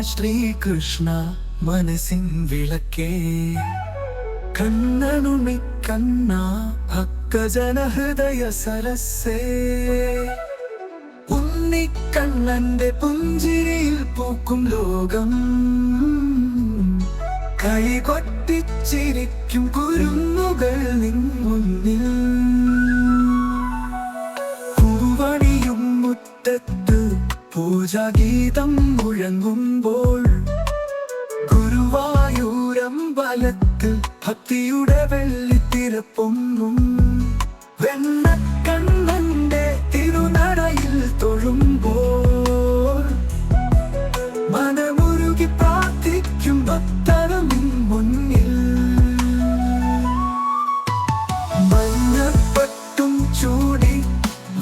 ശ്രീകൃഷ്ണ മനസ്സിൻ വിളക്കേ. കണ്ണനുമി കണ്ണ ഭക്തജനഹൃദയ സരസേ ഉണ്ണിക്കണ്ണന്റെ പുഞ്ചിരിയിൽ പൂക്കും ലോകം. കൈകൊട്ടിച്ചിരിക്കും കുരുന്നുകൾ നിൻ പൂജാഗീതം മുഴങ്ങുമ്പോൾ ഗുരുവായൂരമ്പലത്തിൽ ഭക്തിയുടെ വെള്ളിത്തിര വെണ്ണക്കണ്ണന്റെ തിരുനടയിൽ തൊഴുമ്പോൾ. മനമുരുകി പ്രാർത്ഥിക്കും ഭക്തരും മുന്നിൽ. മഞ്ഞപ്പെട്ടും ചൂടി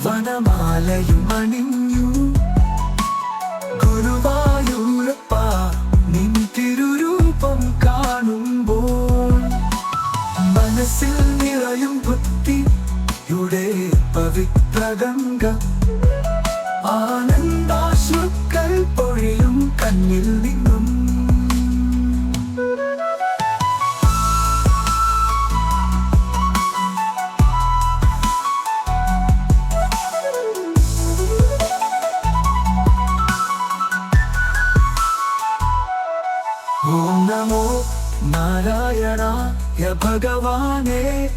വനമാലയും അണിഞ്ഞു മനസ്സിൽ നിറയും ബുദ്ധിയുടെ പവിത്രഗംഗ. ആനന്ദാശ്രുക്കൾ പൊഴിയും കണ്ണിൽ നിന്നും. ഓം നമോ നാരായണായ ഭഗവാനേ.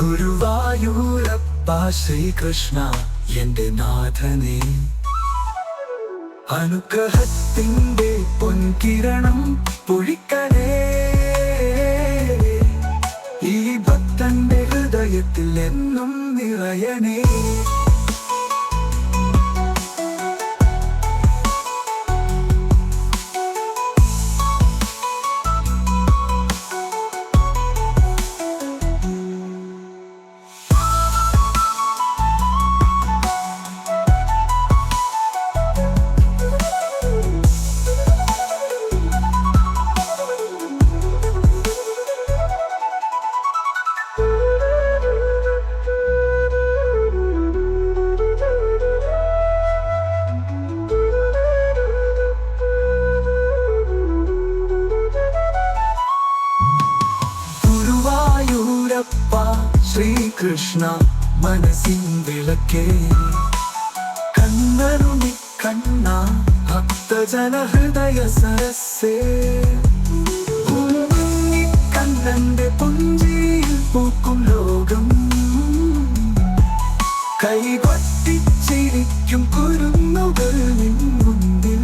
ഗുരുവായൂരപ്പ ശ്രീകൃഷ്ണ എന്റെ നാഥനേ. അനുഗ്രഹത്തിന്റെ പൊൻകിരണം പൊഴിക്കണേ. ഈ ഭക്തന്റെ ഹൃദയത്തിൽ എന്നും നിറയണേ. ഗുരുവായൂരപ്പ ശ്രീകൃഷ്ണ മനസ്സിൻ വിളക്കേ. കണ്ണരുണി കണ്ണ ഭക്തജനഹൃദയ സരസേ ഉണ്ണി കണ്ണന്റെ പുഞ്ചിയിൽ പൂക്കും ലോകം. കൈകൊട്ടിച്ചിരിക്കും കുരുന്നുകൾ നിൻ മുന്നിൽ.